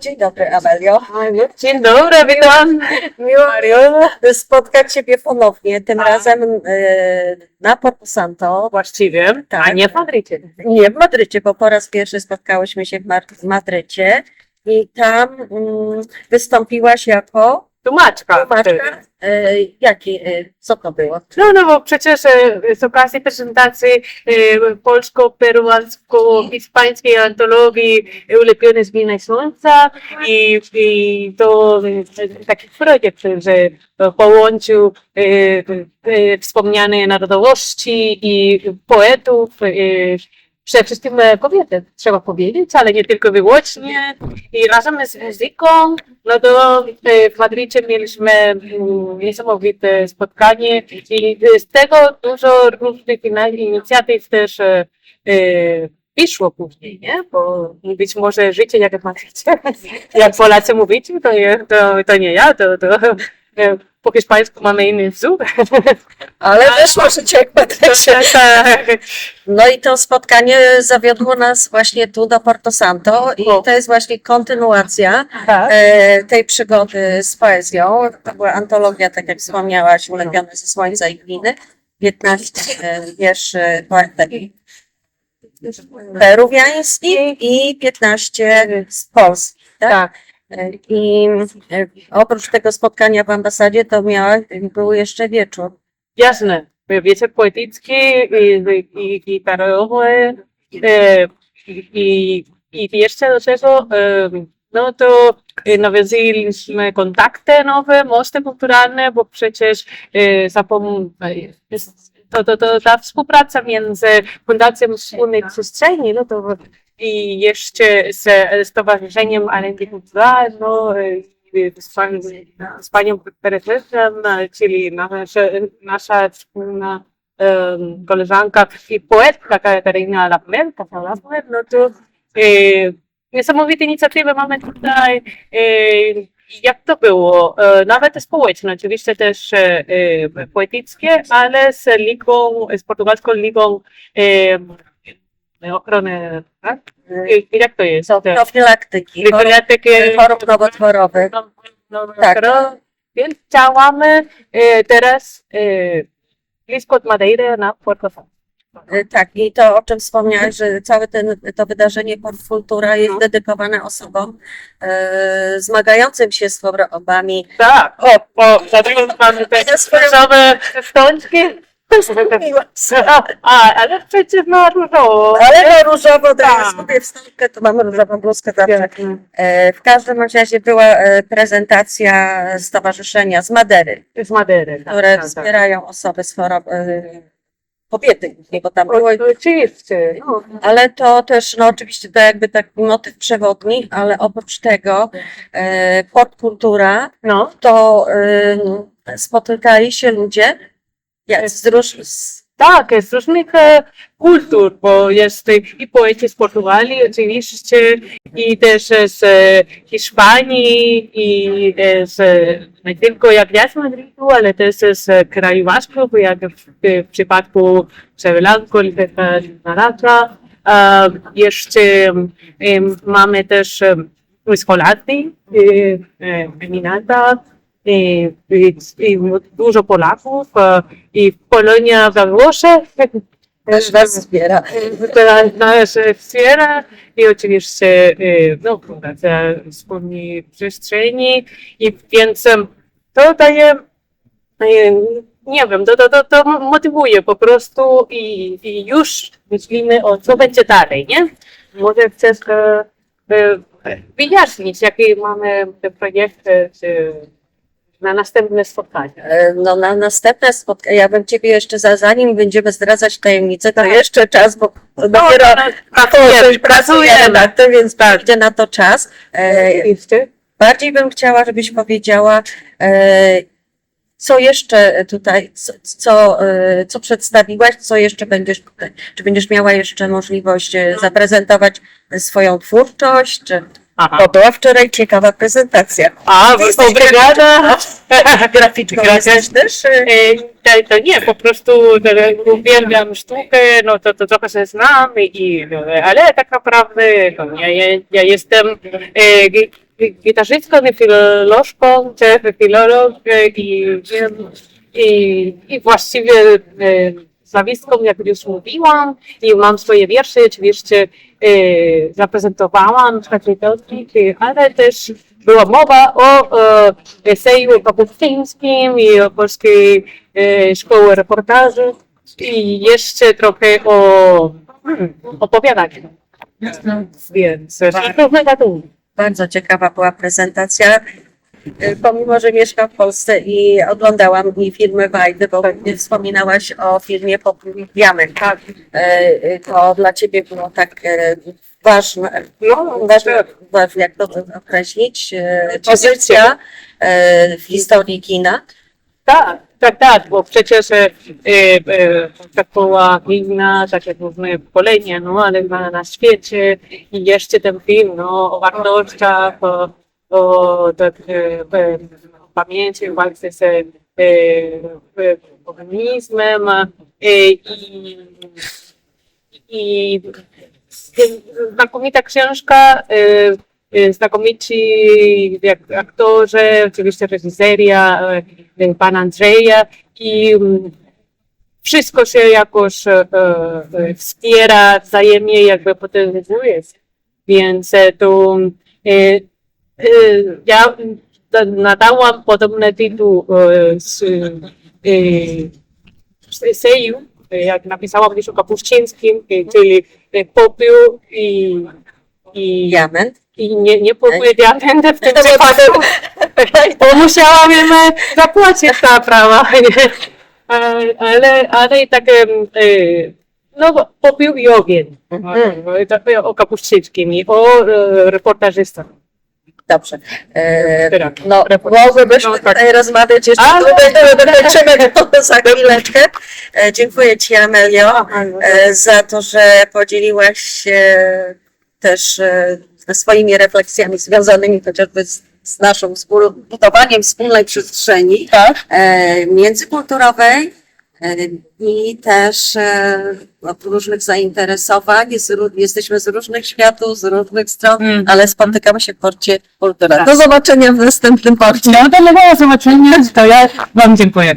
Dzień dobry, Amelio. Dzień dobry, witam. Miło Mariola. spotkać Ciebie ponownie, tym razem e, na Porto Santo, Właściwie, Tak. a nie w Madrycie. nie w Madrycie, bo po raz pierwszy spotkałyśmy się w Mar- w Madrycie i tam mm, wystąpiłaś jako Tłumaczka. tłumaczka. E, jaki, e, co to było? No, no, bo przecież e, z okazji prezentacji e, polsko-peruansko-hiszpańskiej antologii Ulepione z wina i słońca i, i to e, taki projekt, że połączył e, e, wspomniane narodowości i poetów, e, przede wszystkim e, kobiety, trzeba powiedzieć, ale nie tylko wyłącznie. I razem z muzyką, no to e, w Madrycie mieliśmy mm, niesamowite spotkanie i z tego dużo różnych inicjatyw też e, e, wyszło później, nie? Bo być może życie jak w Madrycie, jak Polacy mówicie, to, to, to nie ja, to, to po hiszpańsku mamy inny wzór. Ale wyszło życie jak w Madrycie. Tak. No i to spotkanie zawiodło nas właśnie tu do Porto Santo i to jest właśnie kontynuacja Tak. e, tej przygody z poezją. To była antologia, tak jak wspomniałaś, ulepione ze słońca i gliny. 15 e, wierszy poetek peruwiańskich i 15 z Polski. Tak? Tak. E, I e, oprócz tego spotkania w ambasadzie to miała, był jeszcze wieczór. Jasne. Wieczór poetycki i, i gitarowy e, i, i jeszcze do tego e, no to e, nawiązaliśmy kontakty nowe, mosty kulturalne, bo przecież e, zapom... to, to, to ta współpraca między Fundacją Wspólnej Przestrzeni no to, i jeszcze z, Stowarzyszeniem Kulturalnej, no, z, pan, z panią czyli nasza, nasza wspólna em, koleżanka i poetka Katarina Lapmer, Kasia Lapmer, no to e, niesamowite inicjatywy mamy tutaj. E, jak to było? E, nawet społeczne, oczywiście też e, e, poetyckie, ale z ligą, z portugalską ligą ochrony, tak? Jak to jest? Co, profilaktyki, chorób, Biblioteky chorób nowotworowych. Tak. Tak. Więc działamy teraz blisko od Madeiry na Puerto Santo. E, Tak, i to o czym wspomniałeś, że całe ten, to wydarzenie Portkultura jest No. dedykowane osobom e, zmagającym się z chorobami. Tak, o, o, dlatego mamy te różowe stączki. A, ale przecież na różowo. Ale no różowo, ja Tak. sobie wstąpkę, to mamy różową bluzkę zawsze. Tak. E, w każdym razie była e, prezentacja stowarzyszenia z Madery, Z Madeiry. tak, które tak, tak. wspierają osoby z chorobą, e, kobiety głównie, bo tam było O, Oczywiście. No, Ale to też, no oczywiście to jakby taki motyw przewodni, ale oprócz tego e, Kultura no, to e, spotykali się ludzie jak z róż, z, tak, z różnych e, kultur, bo jest i poeci z Portugalii oczywiście, i też z e, Hiszpanii, i e, z, nie tylko jak ja z Madrytu, ale też z kraju Basków, jak w, w przypadku Przewylanko, Naratra. E, jeszcze mamy też em, z Holandii, e, e, Eminata, i, i, i dużo Polaków e, i Polonia we Włoszech też was zbiera. która nas wspiera i oczywiście e, no, Fundacja Wspólnej Przestrzeni i więc to daje e, nie wiem, to, to, to, to motywuje po prostu i, i już myślimy o co będzie dalej, nie? Może chcesz e, e, wyjaśnić, jakie mamy te projekty czy na następne spotkanie. E, No na następne spotkanie, ja bym Ciebie jeszcze, za, zanim będziemy zdradzać tajemnicę, to Tak. jeszcze czas, bo dopiero pracujemy, pracujemy nad tym, więc będzie na to czas. E, Oczywiście. Bardziej bym chciała, żebyś powiedziała, e, co jeszcze tutaj, co, co, co przedstawiłaś, co jeszcze będziesz tutaj, czy będziesz miała jeszcze możliwość e, zaprezentować swoją twórczość, czy Aha. bo była wczoraj ciekawa prezentacja. A, Ty jesteś obrigada. Graficzką jesteś też? y, E, To, to nie, po prostu e, uwielbiam sztukę, no to, to trochę się znam, i, no, ale tak naprawdę no, ja, ja, ja jestem e, gi- gi- gitarzystką i filolożką, czy filolog e, i, i, i właściwie e, zawistką, jak już mówiłam, i mam swoje wiersze, oczywiście e, zaprezentowałam w Katrytowskich, ale też była mowa o e, eseju i o polskiej e, szkoły reportażu i jeszcze trochę o hmm, opowiadaniu. Więc e, różne gatunki. Bardzo ciekawa była prezentacja. Y, Pomimo, że mieszkam w Polsce i oglądałam i filmy Wajdy, bo wspominałaś o filmie Popój Diament. Tak. E, y, To dla Ciebie było tak ważne, No, ważne, ważne jak to określić, pozycja w historii kina. Tak, tak, tak, bo przecież e, e, tak była inna, tak jak różne pokolenia, no ale na, na świecie i jeszcze ten film, no, o wartościach, o, o tak, e, e, pamięci, walce z e, komunizmem i, i znakomita książka, znakomici aktorzy, oczywiście reżyseria pana Andrzeja i mm, wszystko się jakoś wspiera wzajemnie, jakby potęguje. Więc to ja da- nadałam podobny tytuł z, e, eseju, e, jak napisałam o Kapuścińskim, e, czyli popiół i, i, Diament. i nie, nie popiół diamenty w tym przypadku, bo musiałam im zapłacić za prawa. Ale, ale, i tak, no popiół i ogień. Mhm. O Kapuścińskim i o reportażystach. Dobrze. E. No, mogłybyśmy No, tak. tutaj rozmawiać jeszcze Ale- dokończymy to za chwileczkę. E, dziękuję Ci Amelio e, za to, że podzieliłaś się też e, swoimi refleksjami związanymi chociażby z, z naszą budowaniem wspólnej przestrzeni Tak. e, międzykulturowej i też e, od różnych zainteresowań. Jesteśmy z różnych światów, z różnych stron, Mm. ale spotykamy się w porcie kultura. Tak. Do zobaczenia w następnym porcie. No to do zobaczenia, to ja Wam dziękuję.